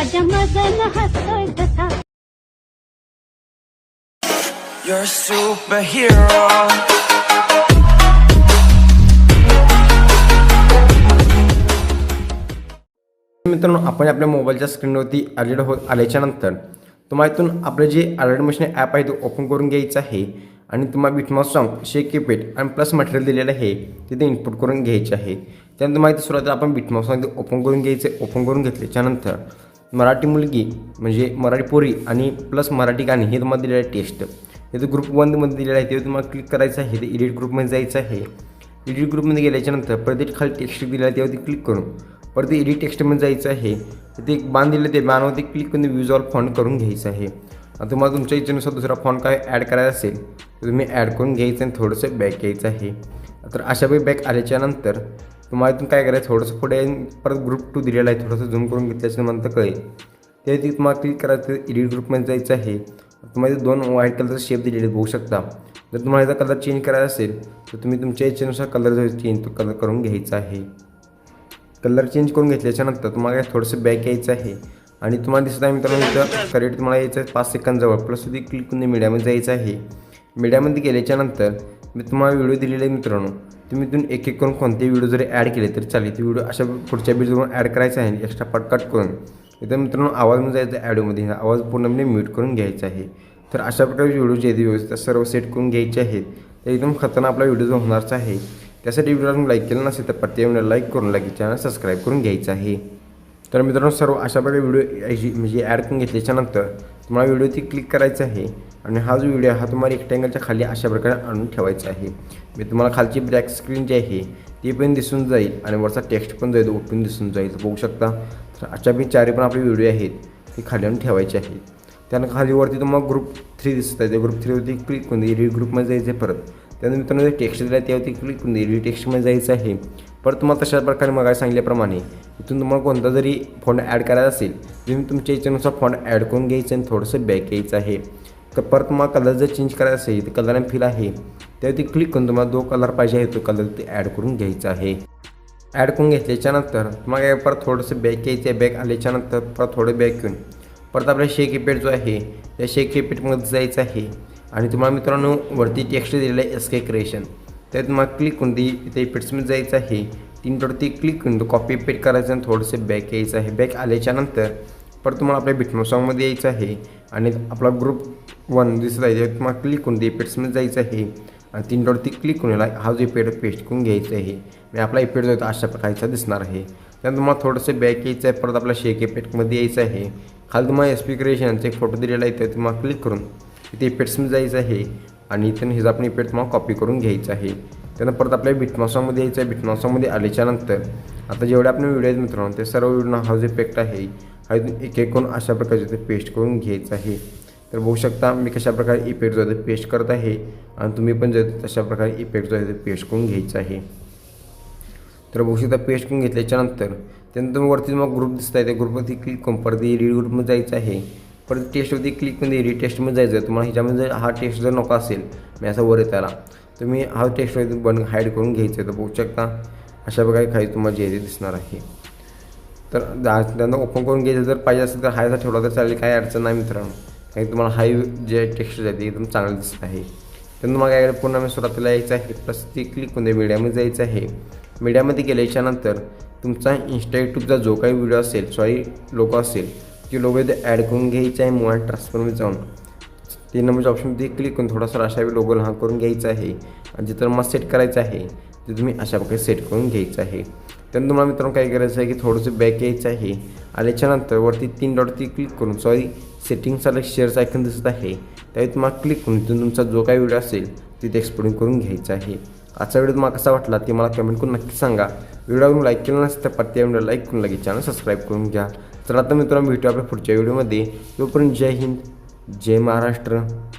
राजा मदन हसतोय तसा. You're a superhero. मित्रांनो आपण आपल्या मोबाईलच्या स्क्रीनवरती अलर्ट होत आल्याच्यानंतर तुम्हाला इथून आपलं जे अलर्ट मशीन ॲप आहे ते ओपन करून घ्यायचं आहे. आणि तुम्हाला बिटमॉस सॉन्ग शेक किपेट आणि प्लस मटेरियल दिलेलं आहे तिथे इनपुट करून घ्यायचे आहे. त्यानंतर माहिती सुरुवातीला आपण बिटमॉस सॉन्ग ओपन करून घ्यायचे ओपन करून घेतल्याच्यानंतर मराठी मुलगी म्हणजे मराठी पोरी आणि प्लस मराठी गाणी हे तुम्हाला दिलेलं आहे टेस्ट हे ग्रुप वनमध्ये दिलेलं आहे ते तुम्हाला क्लिक करायचं आहे ते एडिट ग्रुपमध्ये जायचं आहे एडिट ग्रुपमध्ये गेल्याच्यानंतर परत एक खाली टेक्स्ट दिलेला आहे त्यावरती क्लिक करून परत एडिट टेक्स्टमध्ये जायचं आहे तिथे एक बाण दिलं ते बाणावरती क्लिक करून व्ह्यूज ऑल फॉन्ट करून घ्यायचं आहे. तुम्हाला तुमच्या इच्छेनुसार दुसरा फॉन्ट काय ॲड करायचा असेल तर तुम्ही ॲड करून घ्यायचं आणि थोडंसं बॅक घ्यायचं आहे. तर अशा वेळी बॅक आल्याच्यानंतर तुम्हाला इथून काय करायचं? थोडंसं पुढे परत ग्रुप टू दिलेला आहे. थोडंसं झूम करून घेतल्याच्या म्हणतं कळेल. ते तुम्हाला क्लिक करायचं एडिट ग्रुपमध्ये जायचं आहे. तुम्हाला इथे दोन व्हाईट कलरचा शेप दिलेले बघू शकता. जर तुम्हाला याचा कलर चेंज करायचा असेल तर तुम्ही तुमच्या इच्छेनुसार कलर जो चेंज तो कलर करून घ्यायचा आहे. कलर चेंज करून घेतल्याच्यानंतर तुम्हाला थोडंसं बॅक यायचं आहे. आणि तुम्हाला दिसत आहे मित्रांनो इथं करेक्ट तुम्हाला यायचं आहे पाच सेकंदजवळ प्लस तुम्ही क्लिक करून मीडियामध्ये जायचं आहे. मीडियामध्ये गेल्याच्यानंतर मी तुम्हाला व्हिडिओ दिलेले आहे मित्रांनो. तुम्ही इथून एक एक करून कोणते व्हिडिओ जरी ॲड केले तरी चालेल. ते व्हिडिओ अशा पुढच्या व्हिडिओ ॲड करायचा आहे एक्स्ट्रा पार्ट कट करून. इथं मित्रांनो आवाजमध्ये जायचं ॲडिओमध्ये आवाज पूर्णपणे म्यूट करून घ्यायचा आहे. तर अशा प्रकारचे व्हिडिओ जे आहेत व्यवस्थित सर्व सेट करून घ्यायचे आहेत. तर एकदम खतरनाक आपला व्हिडिओ जो होणारच आहे त्यासाठी व्हिडिओला लाईक केलं नसेल तर प्रत्येक व्हिडिओ लाईक करून लगेच चॅनल सबस्क्राईब करून घ्यायचं आहे. तर मित्रांनो सर्व अशा प्रकारे व्हिडिओ म्हणजे ॲड करून घेतल्याच्यानंतर तुम्हाला व्हिडिओ ती क्लिक करायचं आहे. आणि हा जो व्हिडिओ हा तुम्हाला रेक्टँगलच्या खाली अशा प्रकारे आणून ठेवायचा आहे. मी तुम्हाला खालची ब्लॅक स्क्रीन जी आहे ती पण दिसून जाईल आणि वरचा टेक्स्ट पण जाईल उठून दिसून जाईल. बघू शकता. तर अशा पण चारी पण आपले व्हिडिओ आहेत ते खाली आणून ठेवायचे आहेत त्यानं खालीवरती तुम्हाला ग्रुप थ्री दिसत आहे त्या ग्रुप थ्रीवरती क्लिक करून एडिट ग्रुपमध्ये जायचं आहे परत. त्यानंतर मित्रांनो जे टेक्स्ट दिला त्यावरती क्लिक करून एडिट टेक्स्टमध्ये जायचं आहे. परत तुम्हाला तशाच प्रकारे मग सांगितल्याप्रमाणे इथून तुम्हाला कोणता जरी फॉन्ट ॲड करायचा असेल तुम्ही तुमच्या इच्छेनुसार फॉन्ट ॲड करून घ्यायचं आणि थोडंसं बॅक यायचं आहे. तर परत तुम्हाला कलर जर चेंज करायचा असेल तर कलर अँड फिल आहे. त्यावरती क्लिक करून तुम्हाला जो कलर पाहिजे आहे तो कलर ते ॲड करून घ्यायचा आहे. ॲड करून घेतल्याच्यानंतर तुम्हाला परत थोडंसं बॅक यायचं आहे. बॅक आल्याच्यानंतर परत थोडं बॅक येऊन परत आपला शेक इपेट जो आहे त्या शेक इपेटमध्ये जायचं आहे. आणि तुम्हाला मित्रांनो वरती टेक्स्ट दिलेलं आहे एस के क्रिएशन त्यात तुम्हाला क्लिक करून ती त्या इपेट्समध्ये जायचं आहे. तीन ती क्लिक करून कॉपी पेट करायचं आणि थोडंसं बॅक यायचं आहे. बॅक आल्याच्यानंतर परत तुम्हाला आपल्या बिटमो सॉंगमध्ये यायचं आहे. आणि आपला ग्रुप वन दिसत आहे तुम्हाला क्लिक करून ते इफेक्ट्समध्ये जायचं आहे. आणि तीन ती क्लिक करून याला हा जो पेड पेस्ट करून घ्यायचा आहे. आणि आपला इफेक्ट जो अशा प्रकारचा दिसणार आहे. त्यानंतर तुम्हाला थोडंसं बॅक यायचं आहे परत आपला शेक इफेक्टमध्ये यायचं आहे. खाली तुम्हाला एस पी क्रिएशनचा एक फोटो दिलेला आहे ते तुम्हाला क्लिक करून इथे इफेक्ट्समध्ये जायचं आहे. आणि इथून हिचा आपण इफेक्ट तुम्हाला कॉपी करून घ्यायचं आहे. त्यानंतर परत आपल्या बिटमॉसॉमध्ये यायचं आहे. बिटमॉसॉमध्ये आल्याच्यानंतर आता जेवढे आपण व्हिडिओ आहेत मित्रांनो ते सर्व व्हिडिओ हा जो इफेक्ट आहे हा एक एक करून अशा प्रकारचे ते पेस्ट करून घ्यायचं आहे. तर बघू शकता मी कशा प्रकारे इफेक्ट e जो आहे ते पेस्ट करत आहे आणि तुम्ही पण जर तशा प्रकारे इफेक्ट e जो आहे ते पेस्ट करून घ्यायचं आहे. तर बघू शकता पेस्ट करून घेतल्याच्यानंतर त्यानंतर वरती मग ग्रुप दिसत आहे. त्या ग्रुपवरती क्लिक करून परत एडिट ग्रुपमध्ये जायचं आहे. परत टेस्टवरती क्लिक करून एडिट टेस्टमध्ये जायचं आहे. तुम्हाला ह्याच्यामध्ये जर हा टेस्ट जर नको असेल मी असा वर येताला तुम्ही हा टेस्टवरती बन हाईड करून घ्यायचं आहे. तर बघू शकता अशा प्रकारे खाली तुम्हाला जे दिसणार आहे. तर त्यांना ओपन करून घ्यायचं जर पाहिजे असेल तर हायचा ठेवला तर चालेल. काही अडचण नाही मित्रांनो. काही तुम्हाला हाय जे टेक्स्ट आहे ते एकदम चांगलं दिसत आहे. तर तुम्हाला काय पुन्हा मी सुरुवातीला यायचं आहे. प्लस ते क्लिक करून मीडियामध्ये जायचं आहे. मीडियामध्ये गेल्याच्यानंतर तुमचा इन्स्टा यूट्यूबचा जो काही व्हिडिओ असेल सॉरी लोगो असेल ती लोगो इथे ॲड करून घ्यायचं आहे. मोबाईल ट्रान्सफरमध्ये जाऊन. तीन नंबरच्या ऑप्शनमध्ये क्लिक करून थोडासा अशा वेळी लोगो लहान करून घ्यायचा आहे. आणि जिथं मला सेट करायचं आहे ते तुम्ही अशा प्रकारे सेट करून घ्यायचं आहे. त्यानंतर तुम्हाला मित्रांनो काय करायचं आहे की थोडंसं बॅक यायचं आहे. आल्याच्यानंतर वरती तीन डॉटवरती क्लिक करून सॉरी सेटिंगचा शेअरचं आयकन दिसत आहे. त्यावेळी तुम्हाला क्लिक करून तिथून तुमचा जो काही व्हिडिओ असेल तिथे एक्सपोर्टिंग करून घ्यायचा आहे. आजचा व्हिडिओ तुम्हाला कसा वाटला ते मला कमेंट करून नक्की सांगा. व्हिडिओवरून लाईक केला नसेल तर प्रत्येक व्हिडिओ लाईक करून लगेच चॅनल सबस्क्राईब करून घ्या. तर आता मित्रांनो भेटू आपल्या पुढच्या व्हिडिओमध्ये तोपर्यंत जय हिंद जय महाराष्ट्र.